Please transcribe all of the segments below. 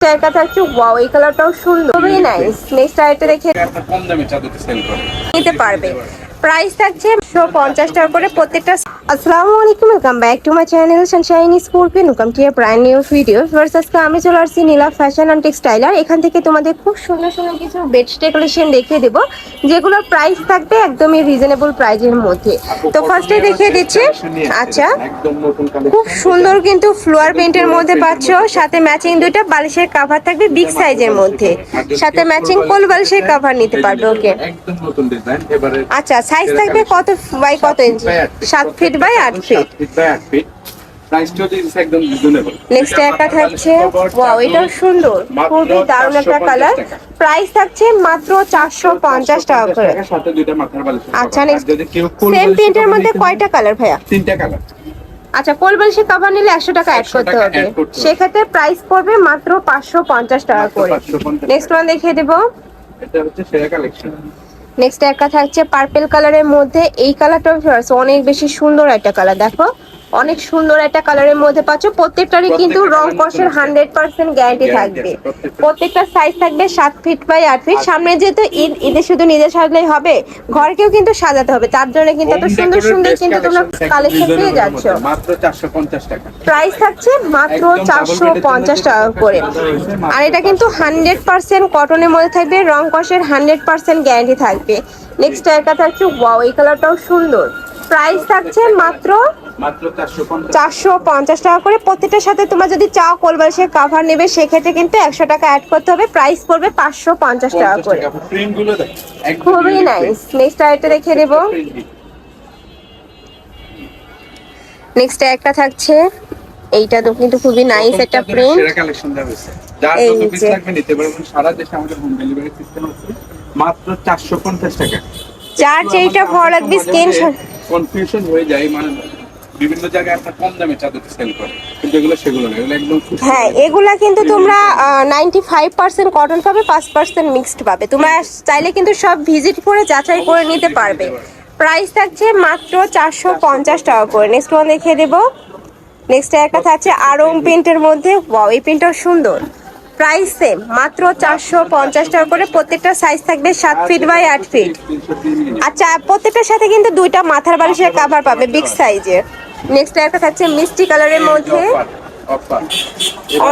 একটা থাকছে ওয়াও এই কালারটাও সুন্দর। খুবই নাইস নেক্সট আইটে দেখে কম দামে চাদরটা সেল করে। নিতে পারবে। প্রাইস থাকছে একশো পঞ্চাশ টাকা করে প্রত্যেকটা আসসালামু আলাইকুম welcome back to my channel Sunshine Scorpio welcome to a brand new video first আজকে আমি চলে আসছি নীলা ফ্যাশন অ্যান্ড টেক্সটাইলার এখান থেকে তোমাদের খুব সুন্দর সুন্দর কিছু বেডশিট কালেকশন দেখিয়ে দেবো যেগুলোর প্রাইস থাকবে একদমই রিজনেবল প্রাইজের মধ্যে। তো ফার্স্টে দেখিয়ে দিচ্ছি আচ্ছা খুব সুন্দর কিন্তু ফ্লোয়ার প্রিন্টের মধ্যে পাচ্ছ সাথে ম্যাচিং দুইটা বালিশের কাভার থাকবে বিগ সাইজের মধ্যে। সাথে ম্যাচিং কোল বালিশের কাভার নিতে পারবে ওকে আচ্ছা সাইজ থাকবে কত বাই কত ইঞ্চি সাত ফিট বাই আট ফিট ফিট বাই 8 ফিট প্রাইসটাও দিয়েছে একদম রিজনেবল নেক্সট একটা থাকছে। ওয়াও এটাও সুন্দর। খুবই দারুণ একটা কালার প্রাইস থাকছে মাত্র চারশো পঞ্চাশ টাকা করে। সাথে দুইটা মাথার বালিশ আচ্ছা, next- যদি কেউ সেম প্রিন্টের মধ্যে কয়টা কালার ভাইয়া? তিনটা কালার আচ্ছা কোল বালিশের কাভার নিলে একশো টাকা অ্যাড করতে হবে। সেক্ষেত্রে প্রাইস পড়বে মাত্র পাঁচশো পঞ্চাশ টাকা করে। নেক্সট ওয়ান দেখিয়ে দেবো। এটা হচ্ছে সেরা কালেকশন নেক্সট একটা থাকছে পার্পেল কালারের মধ্যে এই কালারটাও অনেক বেশি সুন্দর একটা কালার দেখো। অনেক সুন্দর একটা কালারের মধ্যে পাচ্ছ। প্রত্যেকটারই কিন্তু রং কষের হান্ড্রেড পার্সেন্ট গ্যারান্টি থাকবে। প্রত্যেকটা। সাইজ থাকবে সাত ফিট বাই আট ফিট সামনে যেহেতু ঈদ ঈদে শুধু নিজে সাজলেই হবে ঘরকেও কিন্তু সাজাতে হবে। তার জন্য কিন্তু এত সুন্দর সুন্দর কিন্তু তোমরা কালেকশন পেয়ে যাচ্ছ। মাত্র 450 টাকা। প্রাইস থাকছে মাত্র চারশো পঞ্চাশ টাকা করে। আর এটা কিন্তু হান্ড্রেড পার্সেন্ট কটনের মধ্যে থাকবে রং কষের হান্ড্রেড পার্সেন্ট গ্যারান্টি থাকবে। নেক্সট একটা থাকছে ওয়াও এই কালারটাও সুন্দর। প্রাইস থাকছে মাত্র মাত্র 450 চারশো পঞ্চাশ টাকা করে। প্রত্যেকটার সাথে তোমরা যদি চাও কোলবাসের কাভার নেবে সেক্ষেত্রে কিন্তু একশো টাকা অ্যাড করতে হবে। প্রাইস পড়বে পাঁচশো পঞ্চাশ টাকা করে। খুবই নাইস নেক্সট আরেকটা দেখে দিই। নেক্সট একটা থাকছে। এইটা তো কিন্তু খুবই নাইস একটা প্রিন্ট সেরা কালেকশন দেওয়া হয়েছে যার যত পিস যে। লাগবে নিতে পারবেন সারা দেশে আমাদের হোম ডেলিভারি সিস্টেম আছে। মাত্র 450 টাকা। যার যেইটা ভালো লাগবে। স্ক্রিন কনফিউশন হয়ে যায় মানে বিভিন্ন জায়গায় আপনার কম দামে চাদর সেল করে। কিন্তু এগুলো সেগুলো না এগুলো একদম হ্যাঁ। এগুলা কিন্তু তোমরা নাইনটি ফাইভ পার্সেন্ট কটন পাবে পাঁচ পার্সেন্ট মিক্সড পাবে। তোমরা চাইলে কিন্তু সব ভিজিট করে যাচাই করে নিতে পারবে। প্রাইস থাকছে মাত্র চারশো পঞ্চাশ টাকা করে। নেক্সট ওয়ান দেখিয়ে দেবো। নেক্সট একটা থাকছে আরং প্রিন্টের মধ্যে। ওয়াও এই প্রিন্টটাও সুন্দর। প্রাইস সেম মাত্র চারশো পঞ্চাশ টাকা করে প্রত্যেকটা সাইজ থাকবে সাত ফিট বাই আট ফিট 303 মিলি। আচ্ছা প্রত্যেকটার সাথে কিন্তু দুইটা মাথার বালিশের কাভার পাবে বিগ সাইজের নেক্সট একটা থাকছে মিষ্টি কালারের মধ্যে।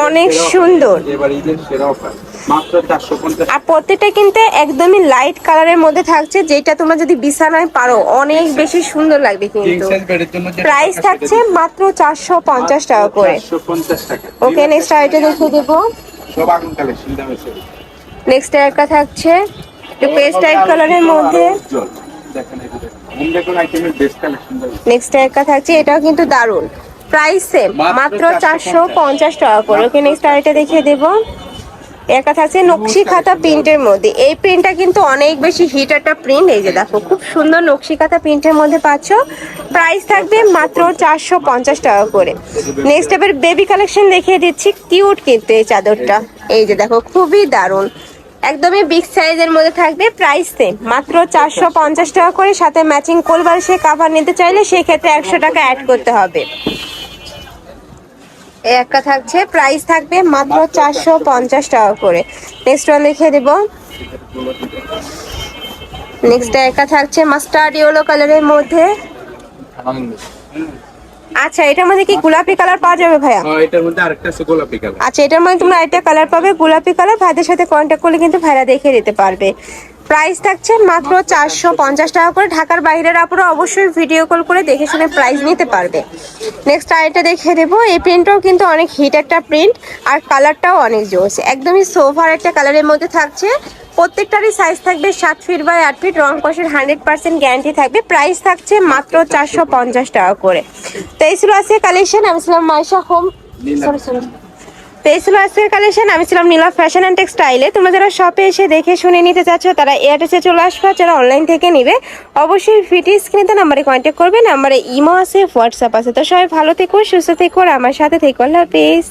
অনেক সুন্দর। offer, এবার ঈদের সেরা অফার মাত্র 450 আর প্রত্যেকটা কিন্তু একদমই লাইট কালারের মধ্যে থাকছে যেটা তোমরা যদি বিছানায় পারো অনেক বেশি সুন্দর লাগবে কিন্তু প্রাইস থাকছে মাত্র চারশো পঞ্চাশ টাকা করে ওকে নেক্সট আইটা দেখিয়ে দেবো সব আগুন কালেকশন দেওয়া হয়েছে নেক্সট একটা থাকছে। একটু পেস্ট টাইপ কালারের মধ্যে। নেক্সট একটা থাকছে এটাও কিন্তু দারুণ প্রাইস সেম মাত্র মাত্র চারশো পঞ্চাশ। টাকা করে। ওকে নেক্সট আরেকটা দেখিয়ে দেবো। একটা থাকছে নকশি খাতা প্রিন্টের মধ্যে। এই প্রিন্টটা কিন্তু অনেক বেশি হিট একটা প্রিন্ট। এই যে দেখো, খুব সুন্দর নকশি খাতা প্রিন্টের মধ্যে পাচ্ছ। প্রাইস থাকবে মাত্র চারশো পঞ্চাশ টাকা করে। নেক্সট এবার বেবি কালেকশন দেখিয়ে দিচ্ছি। কিউট কিন্তু এই চাদরটা। এই যে দেখো, খুবই দারুণ। একদমই বিগ সাইজের মধ্যে থাকবে। প্রাইস সেম মাত্র চারশো পঞ্চাশ টাকা করে। সাথে ম্যাচিং কোলবার সে কাভার নিতে চাইলে সেক্ষেত্রে একশো টাকা অ্যাড করতে হবে। এই একটা থাকছে প্রাইস থাকবে মাত্র চারশো পঞ্চাশ টাকা করে। নেক্সট ওয়ান দেখিয়ে দেবো। নেক্সট একটা থাকছে মাস্টার্ড ইয়েলো কালারের মধ্যে। আচ্ছা এটার মধ্যে কি গোলাপি কালার পাওয়া যাবে ভাইয়া? হ্যাঁ, এটার মধ্যে আরেকটা আছে গোলাপি কালার আচ্ছা এটার মধ্যে তোমরা একটা কালার পাবে গোলাপি কালার ভাইদের সাথে কন্ট্যাক্ট করলে কিন্তু ভাইরা দেখে দিতে পারবে। প্রাইস থাকছে মাত্র চারশো পঞ্চাশ টাকা করে। ঢাকার বাইরের আপুরা অবশ্যই ভিডিও কল করে দেখে শুনে প্রাইস নিতে পারবে। নেক্সট আরেকটা দেখে দেবো। এই প্রিন্টটাও কিন্তু অনেক হিট একটা প্রিন্ট আর কালারটাও অনেক জোস একদমই সোভার একটা কালারের মধ্যে থাকছে। প্রত্যেকটারই সাইজ থাকবে সাত ফিট বাই আট ফিট রং কষের হান্ড্রেড পার্সেন্ট গ্যারান্টি থাকবে। প্রাইস থাকছে মাত্র চারশো পঞ্চাশ টাকা করে। তো এই ছিল আজকে কালেকশন আমি ছিলাম মাইশা হোম। সরি সরি তো আজকের কালেকশন আমি ছিলাম নীলা ফ্যাশন অ্যান্ড টেক্সটাইলে তোমরা যারা শপে এসে দেখে শুনে নিতে চাচ্ছ, তারা এয়ারটেসে চলে আসবা। যারা অনলাইন থেকে নিবে, অবশ্যই ফিটি স্ক্রিনে নাম্বারে কন্ট্যাক্ট করবে। নাম্বারে ইমো আছে হোয়াটসঅ্যাপ আছে। তো সবাই ভালো থেকো, সুস্থ থেকো, আর আমার সাথে থেকো। আল্লাহ হাফিজ।